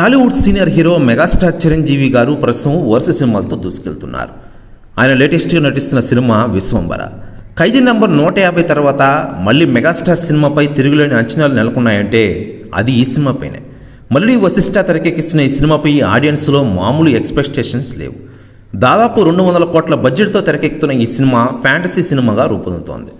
Tollywood senior hero megastar Chiranjeevi garu ప్రస్తుతం వరుస సినిమాలతో దూసుకెళ్తున్నారు. ఆయన లేటెస్ట్గా నటిస్తున్న సినిమా విశ్వంబర. ఖైదీ నంబర్ నూట యాభై తర్వాత మళ్ళీ మెగాస్టార్ సినిమాపై తిరుగులేని అంచనాలు నెలకొన్నాయంటే అది ఈ సినిమాపైనే మళ్ళీ వశిష్ట తెరకెక్కిస్తున్న ఈ సినిమాపై ఆడియన్స్లో మామూలు ఎక్స్పెక్టేషన్స్ లేవు. దాదాపు రెండు వందల కోట్ల బడ్జెట్తో తెరకెక్కుతున్న ఈ సినిమా ఫ్యాంటసీ సినిమాగా రూపొందుతోంది.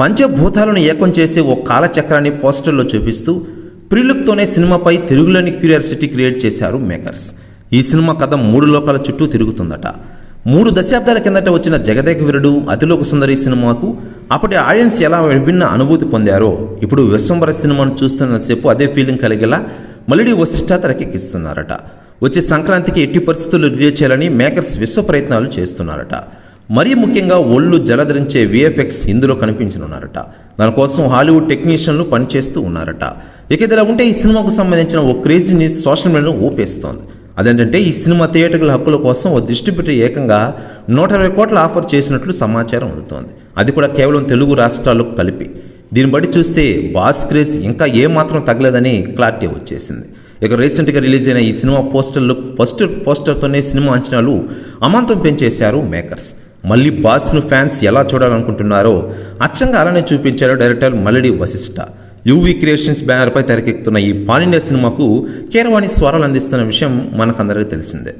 పంచభూతాలను ఏకం చేసే ఓ కాలచక్రాన్ని పోస్టర్లో చూపిస్తూ ప్రిలుక్తోనే సినిమాపై తెలుగులోని క్యూరియాసిటీ క్రియేట్ చేశారు మేకర్స్. ఈ సినిమా కథ మూడు లోకాల చుట్టూ తిరుగుతుందట. మూడు దశాబ్దాల కిందట వచ్చిన జగదేక వీరుడు అతిలోక సుందరి సినిమాకు అప్పటి ఆడియన్స్ ఎలా విభిన్న అనుభూతి పొందారో ఇప్పుడు విశ్వంబర సినిమాను చూస్తున్నంతసేపు అదే ఫీలింగ్ కలిగేలా మళ్ళీ వశిష్ఠ తెరకెక్కిస్తున్నారట వచ్చే సంక్రాంతికి ఎట్టి పరిస్థితులు రిలీజ్ చేయాలని మేకర్స్ విశ్వ ప్రయత్నాలు చేస్తున్నారట. మరీ ముఖ్యంగా ఒళ్ళు జలధరించే విఎఫ్ఎక్స్ ఇందులో కనిపించనున్నారట. దానికోసం హాలీవుడ్ టెక్నీషియన్లు పనిచేస్తూ ఉన్నారట. ఇక ఇదిలా ఉంటే ఈ సినిమాకు సంబంధించిన ఓ క్రేజీని సోషల్ మీడియాలో ఊపేస్తోంది. అదేంటంటే ఈ సినిమా థియేటర్ల హక్కుల కోసం ఓ డిస్ట్రిబ్యూటర్ ఏకంగా నూట ఇరవై కోట్ల ఆఫర్ చేసినట్లు సమాచారం అందుతోంది. అది కూడా కేవలం తెలుగు రాష్ట్రాలకు కలిపి. దీన్ని బట్టి చూస్తే బాస్ క్రేజ్ ఇంకా ఏమాత్రం తగ్గలేదని క్లారిటీ వచ్చేసింది. ఇక రీసెంట్గా రిలీజ్ అయిన ఈ సినిమా పోస్టర్లు ఫస్ట్ పోస్టర్తోనే సినిమా అంచనాలు అమాంతం పెంచేశారు మేకర్స్. మళ్ళీ బాస్ను ఫ్యాన్స్ ఎలా చూడాలనుకుంటున్నారో అచ్చంగా అలానే చూపించారు director Mallidi Vassishta UV Creations బ్యానర్పై తెరకెక్కుతున్న ఈ పాన్ ఇండియా సినిమాకు కీరవాణి స్వరాలు అందిస్తున్న విషయం మనకందరికీ తెలిసిందే.